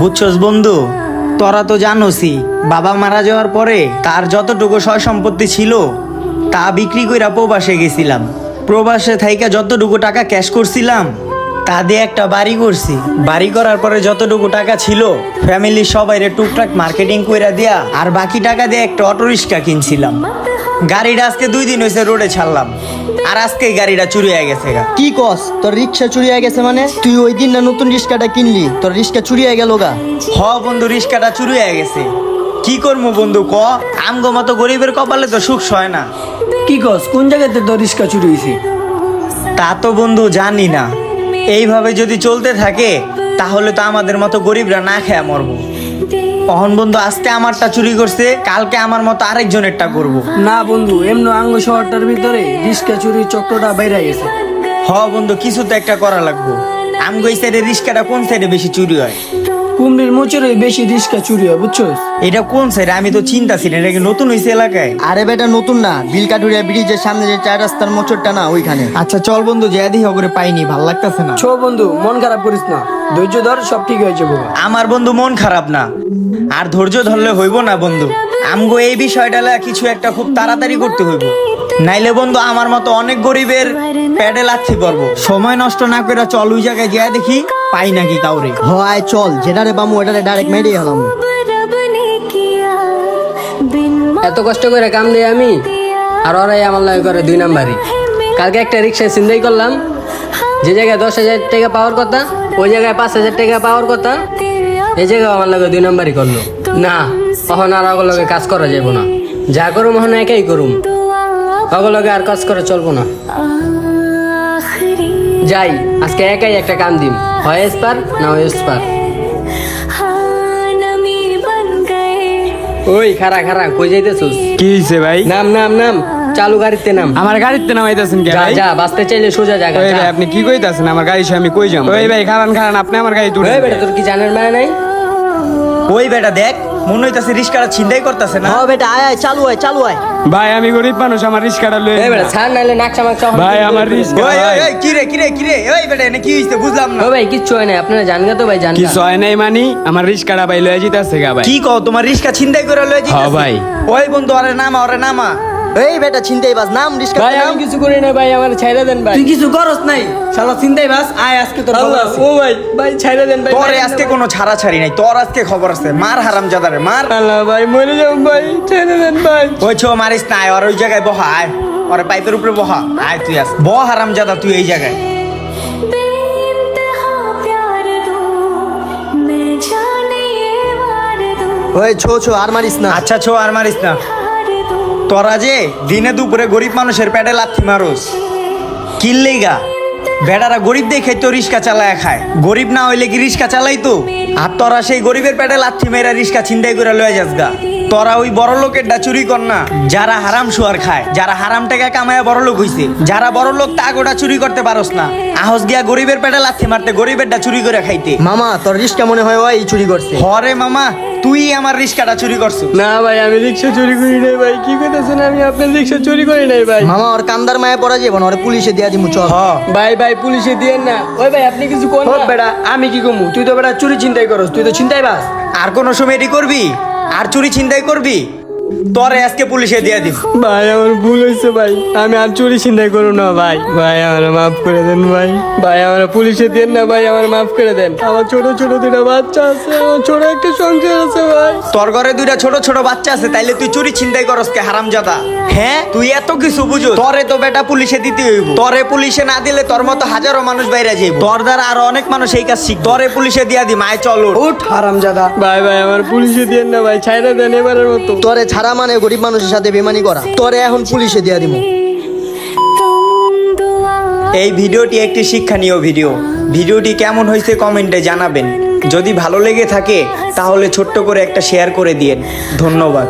বুঝছস বন্ধু? তোরা তো জানোসই বাবা মারা যাওয়ার পরে তার যতটুকু সয় সম্পত্তি ছিল, তা বিক্রি কইরা প্রবাসে গেছিলাম। প্রবাসে থাইকা যতটুকু টাকা ক্যাশ করছিলাম, তা দিয়ে একটা বাড়ি করছি। বাড়ি করার পরে যতটুকু টাকা ছিল ফ্যামিলির সবাই টুকটাক মার্কেটিং কইরা দিয়া, আর বাকি টাকা দিয়ে একটা অটো রিক্সা কিনছিলাম। গাড়িটা আজকে দুই দিন হয়েছে রোডে ছাড়লাম। আর আজকে গাড়িটা চুরি হয়ে গেছে গা। কি কস? তোর রিক্সা চুরি হয়ে গেছে মানে? তুই ওই দিন না নতুন রিক্সাটা কিনলি? তোর রিক্সা চুরি হয়ে গেল গা। হ বন্ধু রিক্সাটা চুরি হয়ে গেছে। কি করব বন্ধু ক? আমগো মতো গরিবের কপালে তো সুখ সয় না। কি কস? কোন জায়গাতে তোর রিক্সা চুরি হয়েছে তা তো বন্ধু জানি না। এইভাবে যদি চলতে থাকে তাহলে তো আমাদের মতো গরিবরা না খেয়ে মরবো। অহন বন্ধু আজকে আমারটা চুরি করছে কালকে আমার মতো আরেকজনেরটা করব। না বন্ধু এমনি আঙ্গ শহরটার ভিতরে রিস্কা চুরির চক্রটা বাইরে গেছে। হ বন্ধু কিছু তো একটা করা লাগবো। আমগো এই সাইডে রিস্কাটা কোন সাইডে বেশি চুরি হয়? কুমড়ির মোচরে বেশি রিস্কা চুরি হয় বুঝছ? এটা কোন সাইডে? আমি তো চিন্তা ছিল এটা কি নতুন হয়েছে এলাকায়? আরে বেটা নতুন না। বিলকাটুরিয়া ব্রিজের সামনে যে চার রাস্তার মোচরটা না ওইখানে। আচ্ছা চল বন্ধু যে দিহি করে পাইনি ভালো লাগতেছে না। ছো বন্ধু মন খারাপ করিস না। ধৈর্য ধর সব ঠিক হয়ে যাবে আমার বন্ধু মন খারাপ না। আর ধৈর্য ধরলে হইব না বন্ধু। আমগো এই বিষয়টা কিছু একটা খুব তাড়াতাড়ি করতে হইব। নাইলে বন্ধু আমার মতো অনেক গরিবের প্যাডে লাথি পড়ব সময় নষ্ট না করে চল ওই জায়গায় গিয়ে দেখি পাই নাকি কাউরে। হ আয় চল যেটারে বামু ওটারে ডাইরেক্ট মেরে হলাম এত কষ্ট করে কাম দিই আমি আর ওরাই আমার লাগে করে দুই নাম্বারই। কালকে একটা রিক্সায় চিন্তাই করলাম যে জায়গায় দশ হাজার টাকা পাওয়ার কথা ওই জায়গায় পাঁচ হাজার টাকা পাওয়ার কথা এই জায়গায় আমার লাগে দুই নাম্বারই করল। না তখন আর ওগুলোকে কাজ করা যাব না। যা করুম এখন একাই করুম। ওগুলোকে আর কাজ করে চলবো না। যাই আজকে একাই একটা কাম দিম। হয় এসপার না হয় এসপার। ওই খারা খারা কই যাইতেছুস? কি হয়েছে ভাই? নাম নাম নাম চালু গাড়িতে নাম। আমার গাড়িতে নামাইতেছেন কে ভাই? যা বাঁচতে চাইলে সোজা জায়গা ওই ভাই আপনি কি কইতাছেন? আমার গাড়ি সে আমি কই যাম? ওই ভাই খারান খারান আপনি আমার গাড়ি তুলে বেটা তোর কি জানার মানে নাই? ওই বেটা দেখ। মনে হইতাছে রিস্কাটা ছিনতাই করতেছে না? ও বেটা আয় আয় চালু আয় চালু আয় ভাই আমি গরিব মানুষ আমার রিস্কাটা লই এই বেটা ছাড় নাইলে নাকশা মাকশা ভাই আমার রিস্কা ওই ওই ওই কিরে কিরে কিরে ওই বেটা এনে কি হইছে বুঝলাম না। ও ভাই কিচ্ছু হয় না আপনারা জানগা তো ভাই জানগা। কিছু হয় নাই মানি আমার রিস্কাটা ভাই লয়ে যাইতাছে গা ভাই। কি কও তোমার রিস্কা ছিনতাই করে লয়ে হ্যাঁ যাইতাছে ভাই। ওই বন্ধু আরে নামা ওরে নামা। এই বেটা চিন্তাই বাস নাম রিক্সা ভাই আমি কিছু করি না ভাই আমার ছাইরা দেন ভাই। তুই কিছু করস নাই? শালা চিন্তাই বাস আয় আজকে তোর খবর আছে। ও ভাই ভাই ছাইরা দেন ভাই তোর আজকে কোনো ছাড়া ছাড়ি নাই তোর আজকে খবর আছে। মার হারাম জাদারে মার। আল্লাহ ভাই মরে যাও ভাই ছাইরা দেন ভাই। ওই ছো মারিস না আয়, ওর ওই জায়গায় বহা আয়। ওর পাইপের উপরে বহা আয় তুই আস ব হারাম জাদা তুই এই জায়গায়। ওই ছো ছো আর মারিস না। আচ্ছা ছো আর মারিস না। তোরা যে দিনে দুপুরে গরিব মানুষের পেটে লাথি মারুস কিল্লেগা বেটারা গরিব দেখে তো রিক্সা চালায় খায়। গরিব না হইলে কি রিক্সা চালাই তো আর তোরা সেই গরিবের পেটে লাথি মেরা রিক্সা ছিনতাই করে লয়ে যাস গা। তোরা ওই বড় লোকেরটা চুরি কর না। যারা হারাম শুয়ার খায় যারা হারাম টাকা কামায় বড় লোক হইছে যারা বড় লোক তা গোটা চুরি করতে পারস না। আহস গিয়া গরিবের পেটে লাথি মারতে গরিবেরটা চুরি করে খাইতে। মামা তোর রিক্সা মনে হয় ওই চুরি করছে। হরে মামা তুই আমার রিক্সাটা চুরি করছ না ভাই আমি রিক্সা চুরি করি নাই ভাই কি আমি আপনার রিক্সা চুরি করি নাই ভাই। মামা ওর কান্দার মায়ে পড়া যাব না ওরে পুলিশে দিয়া দিমু চল। ভাই ভাই পুলিশে দিয়েন না। ওই ভাই আপনি কিছু কোন হোক বেটা আমি কি কমু তুই তো বেটা চুরি চিন্তাই করস তুই তো চিন্তাই বাস। আর কোন সময় এটি করবি? আর চুরি চিন্তাই করবি? তোরে আজকে পুলিশে দিয়ে দিব ভাই আমার ভুল হয়েছে ভাই। আমি আর চুরি চিন্তাই করুন না ভাই। ভাই আমার মাফ করে দেন ভাই। ভাই আমার পুলিশে দেন না ভাই আমার মাফ করে দেন। আমার ছোট ছোট দুটা বাচ্চা আছে আমার ছোট একটা সংসার আছে ভাই। তোর ঘরে দুইটা ছোট ছোট বাচ্চা আছে তাইলে তুই চুরি চিন্তাই করস কে হারামজাদা? হ্যাঁ? তুই এত কিছু বুঝো তোরে তো বেটা পুলিশে দিতে হইব। তোরে পুলিশে না দিলে তোর মতো হাজারো মানুষ বাইরে যাইব। তোর দ্বারা আরও অনেক মানুষ এই কাজ শিখ তোরে পুলিশে দিয়া দি মায় চল। উঠ। হারামজাদা। ভাই ভাই আমার পুলিশে দেন না ভাই ছাইরা দেন এবারের মতো। তোরে ছাড়া মানে গরিব মানুষের সাথে বেমানি করা। তোরে এখন পুলিশে দিয়া দিব এই ভিডিওটি একটি শিক্ষণীয় ভিডিও। ভিডিওটি কেমন হয়েছে কমেন্টে জানাবেন। যদি ভালো লেগে থাকে, তাহলে ছোট্ট করে একটা শেয়ার করে দিয়েন। ধন্যবাদ।